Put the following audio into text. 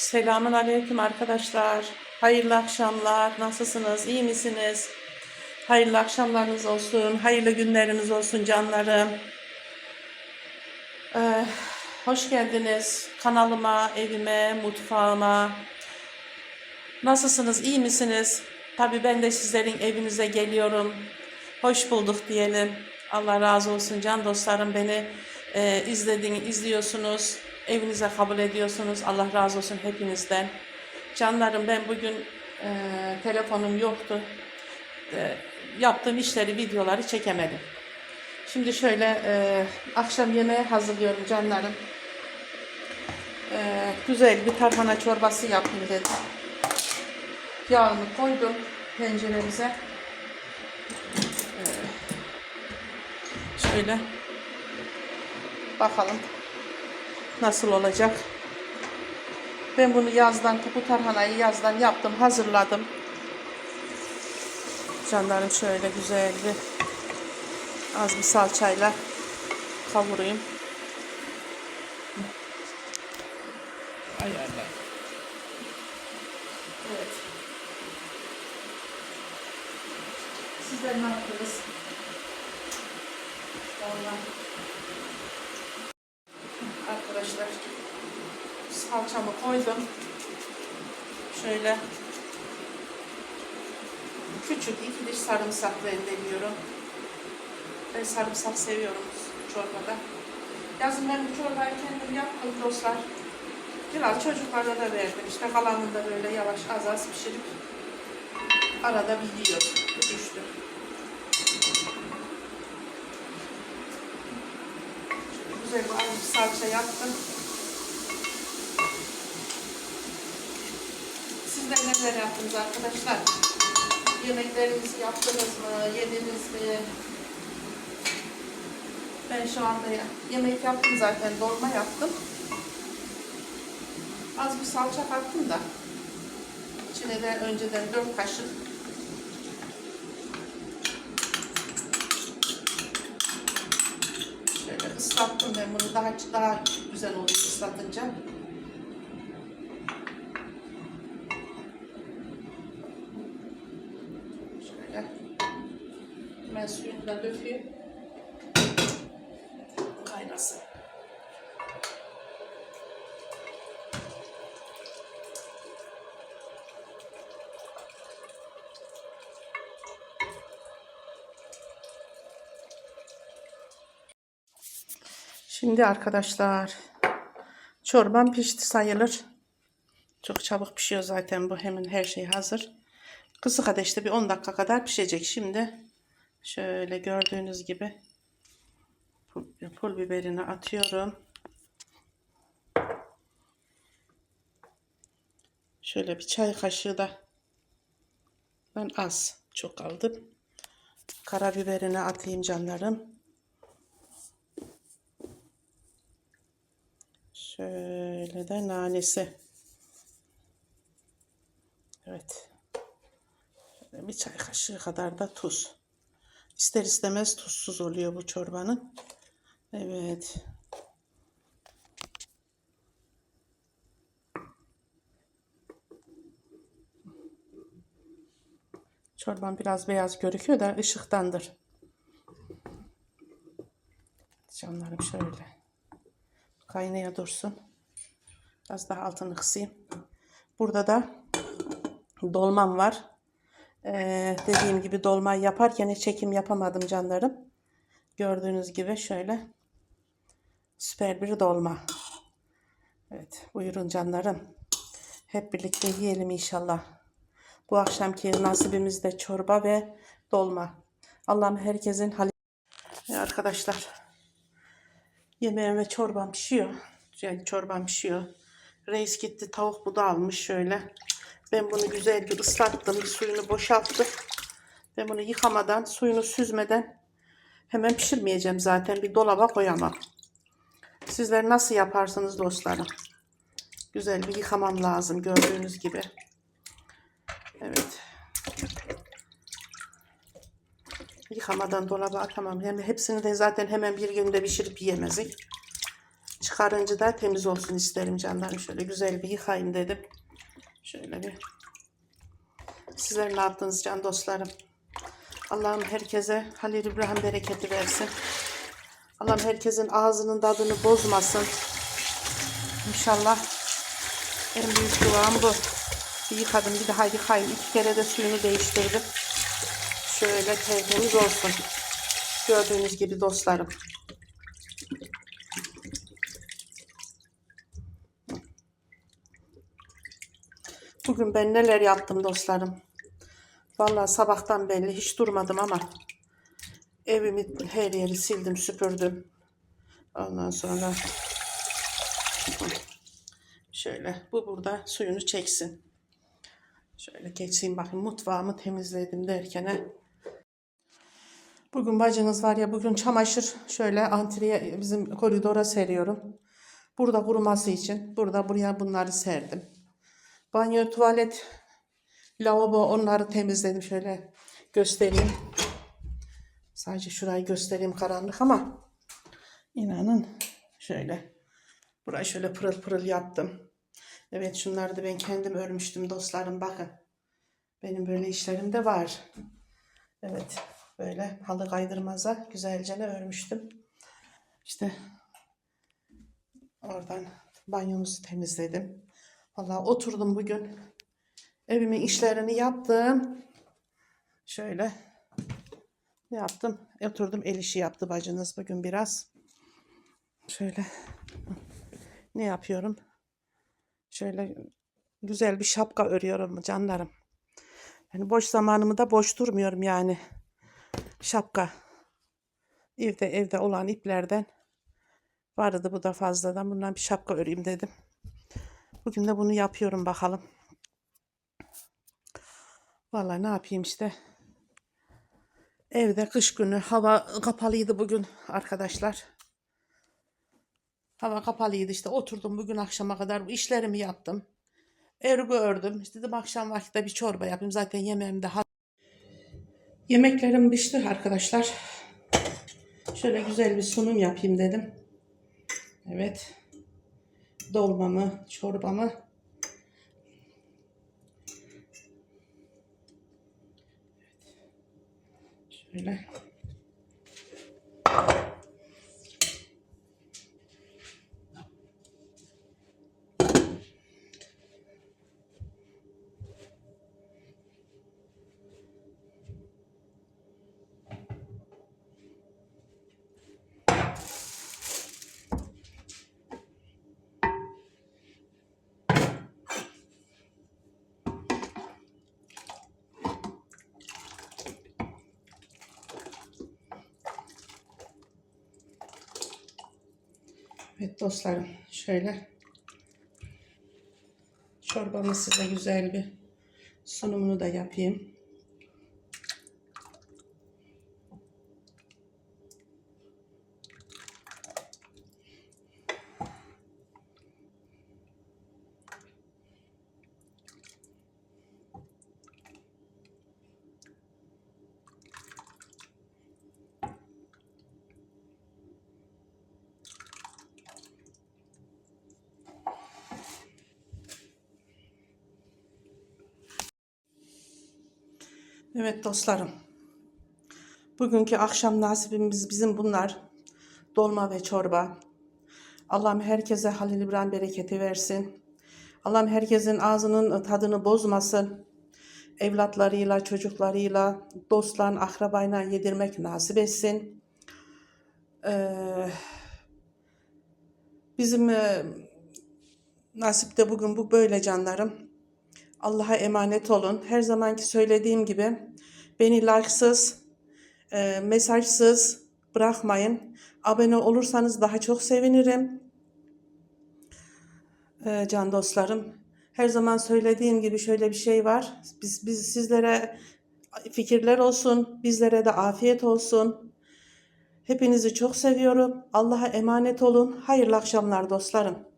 Selamun aleyküm arkadaşlar. Hayırlı akşamlar. Nasılsınız? İyi misiniz? Hayırlı akşamlarınız olsun. Hayırlı günleriniz olsun canlarım. Ee, hoş geldiniz kanalıma, evime, mutfağıma. Nasılsınız? İyi misiniz? Tabii ben de sizlerin evinize geliyorum. Hoş bulduk diyelim. Allah razı olsun can dostlarım beni e, izlediğini izliyorsunuz. Evinize kabul ediyorsunuz. Allah razı olsun hepinizden. Canlarım ben bugün e, telefonum yoktu. E, yaptığım işleri, videoları çekemedim. Şimdi şöyle e, akşam yemeği hazırlıyorum canlarım. E, güzel bir tarhana çorbası yapayım dedim. Yağını koydum tenceremize. E, şöyle bakalım nasıl olacak. Ben bunu yazdan, bu tarhanayı yazdan yaptım, hazırladım. Canlarım şöyle güzel bir az bir salçayla kavurayım. Ayarla. Evet. Sizler ne yaptınız? Vallahi. Arkadaşlar salçamı koydum. Şöyle küçük iki diş sarımsak rendeliyorum. Ben sarımsak seviyorum çorbada. Yazın ben bu çorbayı kendim yaptım dostlar. Biraz çocuklara da verdim. İşte kalanını da böyle yavaş az az pişirip arada bir yiyor. Bu düştü. Güzel az bir salça yaptım. Sizler neler yaptınız arkadaşlar? Yemeklerinizi yaptınız mı? Yediniz mi? Ben şu anda yemek yaptım zaten. Dolma yaptım. Az bir salça kattım da. İçine de önceden 4 kaşık şöyle ıslattım ben bunu. Daha daha güzel oluyor ıslatınca. Şöyle. Ben suyunu da dökeyim. Kaynasın. Şimdi arkadaşlar çorban pişti sayılır. Çok çabuk pişiyor zaten bu hemen her şey hazır. Kısık ateşte bir 10 dakika kadar pişecek. Şimdi şöyle gördüğünüz gibi pul, pul biberini atıyorum. Şöyle bir çay kaşığı da ben az çok aldım. Karabiberini atayım canlarım. Şöyle de nanesi. Evet. Bir çay kaşığı kadar da tuz. İster istemez tuzsuz oluyor bu çorbanın. Evet. Çorban biraz beyaz gözüküyor da ışıktandır. Canlarım şöyle kaynaya dursun. Biraz daha altını kısayım. Burada da dolmam var. Ee, dediğim gibi dolmayı yaparken çekim yapamadım canlarım. Gördüğünüz gibi şöyle süper bir dolma. Evet buyurun canlarım. Hep birlikte yiyelim inşallah. Bu akşamki nasibimiz de çorba ve dolma. Allah'ım herkesin hali... Arkadaşlar Yemeğim ve çorbam pişiyor. Yani çorbam pişiyor. Reis gitti tavuk budu almış şöyle. Ben bunu güzel bir ıslattım. Suyunu boşalttım. Ben bunu yıkamadan, suyunu süzmeden hemen pişirmeyeceğim zaten. Bir dolaba koyamam. Sizler nasıl yaparsınız dostlarım? Güzel bir yıkamam lazım gördüğünüz gibi. Evet. Yıkamadan dolaba atamam. Yani hepsini de zaten hemen bir günde pişirip yiyemezdik. Çıkarınca da temiz olsun isterim canlarım. Şöyle güzel bir yıkayayım dedim. Şöyle bir. Sizler ne yaptınız can dostlarım? Allah'ım herkese Halil İbrahim bereketi versin. Allah'ım herkesin ağzının tadını bozmasın. İnşallah en büyük duam bu. Bir yıkadım bir daha yıkayayım. İki kere de suyunu değiştirdim. Şöyle tertemiz olsun. Gördüğünüz gibi dostlarım. Bugün ben neler yaptım dostlarım. Vallahi sabahtan belli hiç durmadım ama evimi her yeri sildim süpürdüm. Ondan sonra şöyle bu burada suyunu çeksin. Şöyle geçeyim bakayım mutfağımı temizledim derken. Bugün bacınız var ya bugün çamaşır şöyle antreye bizim koridora seriyorum. Burada kuruması için burada buraya bunları serdim. Banyo, tuvalet, lavabo onları temizledim şöyle göstereyim. Sadece şurayı göstereyim karanlık ama inanın şöyle burayı şöyle pırıl pırıl yaptım. Evet şunları da ben kendim örmüştüm dostlarım bakın. Benim böyle işlerim de var. Evet böyle halı kaydırmaza güzelce örmüştüm. İşte oradan banyomuzu temizledim. Vallahi oturdum bugün. Evimin işlerini yaptım. Şöyle ne yaptım? Oturdum el işi yaptı bacınız bugün biraz. Şöyle ne yapıyorum? Şöyle güzel bir şapka örüyorum canlarım. Yani boş zamanımı da boş durmuyorum yani. Şapka. Evde evde olan iplerden vardı bu da fazladan. Bundan bir şapka öreyim dedim. Bugün de bunu yapıyorum bakalım. Vallahi ne yapayım işte. Evde kış günü hava kapalıydı bugün arkadaşlar. Hava kapalıydı işte oturdum bugün akşama kadar bu işlerimi yaptım. Örgü ördüm. İşte dedim akşam vakti bir çorba yapayım. Zaten yemeğim de. Yemeklerim pişti arkadaşlar. Şöyle güzel bir sunum yapayım dedim. Evet. Dolmamı, çorbamı. Şöyle. Evet dostlarım şöyle çorbamı size güzel bir sunumunu da yapayım. Evet dostlarım. Bugünkü akşam nasibimiz bizim bunlar. Dolma ve çorba. Allah'ım herkese Halil İbrahim bereketi versin. Allah'ım herkesin ağzının tadını bozmasın. Evlatlarıyla, çocuklarıyla, dostlarla, akrabayla yedirmek nasip etsin. Ee, bizim e, nasip de bugün bu böyle canlarım. Allah'a emanet olun. Her zamanki söylediğim gibi beni like'sız, e, mesajsız bırakmayın. Abone olursanız daha çok sevinirim. E, can dostlarım. Her zaman söylediğim gibi şöyle bir şey var. Biz, biz sizlere fikirler olsun, bizlere de afiyet olsun. Hepinizi çok seviyorum. Allah'a emanet olun. Hayırlı akşamlar dostlarım.